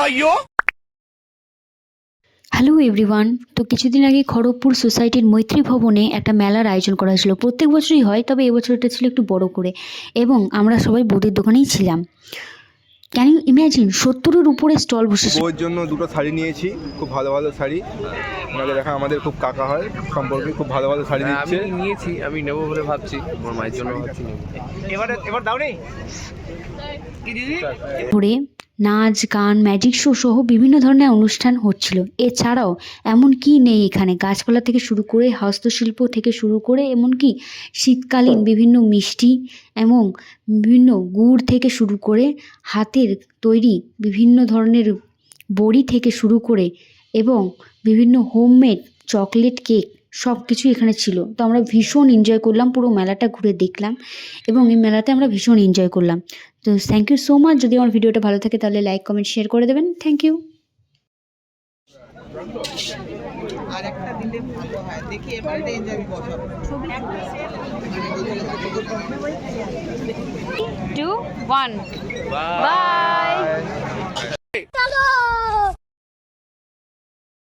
ভাইও। Hello everyone তো কিছুদিন আগে খড়গপুর সোসাইটির মৈত্রী ভবনে একটা মেলার আয়োজন করা হয়েছিল। প্রত্যেক বছরই হয় তবে এবছর এটা ছিল একটু বড় করে। এবং আমরা সবাই বৌদির দোকানেই ছিলাম। ক্যান ইউ ইমাজিন সত্তরের উপরে স্টল বসে ওর জন্য দুটো শাড়ি নিয়েছি খুব ভালো ভালো শাড়ি। ওনাকে দেখা আমাদের খুব কাকা হয় সম্পর্কে খুব ভালো ভালো শাড়ি হ্যাঁ, আমি নিয়েছি আমি নেব বলে ভাবছি। আমার মায়ের জন্য ভাবছি। এবার দাও নেই নাচ গান ম্যাজিক শো সহ বিভিন্ন ধরনের অনুষ্ঠান হচ্ছিল। এছাড়াও এমন কি নেই এখানে। গাছপালা থেকে শুরু করে হস্তশিল্প থেকে শুরু করে এমনকি শীতকালীন বিভিন্ন মিষ্টি এবং বিভিন্ন গুড় থেকে শুরু করে হাতের তৈরি বিভিন্ন ধরনের বড়ি থেকে শুরু করে এবং বিভিন্ন হোমমেড চকলেট কেক সব কিছু এখানে ছিল। তো আমরা ভীষণ এনজয় করলাম পুরো মেলাটা ঘুরে দেখলাম এবং এই মেলাতে আমরা ভীষণ এনজয় করলাম। তো থ্যাংক ইউ সো মাচ যদি আমার ভিডিওটা ভালো থাকে তাহলে লাইক কমেন্ট শেয়ার করে দেবেন। থ্যাংক ইউ আর একটা দিলে ভালো হয়। দেখি এবার রেঞ্জ আমি বসাবো two, one. Bye.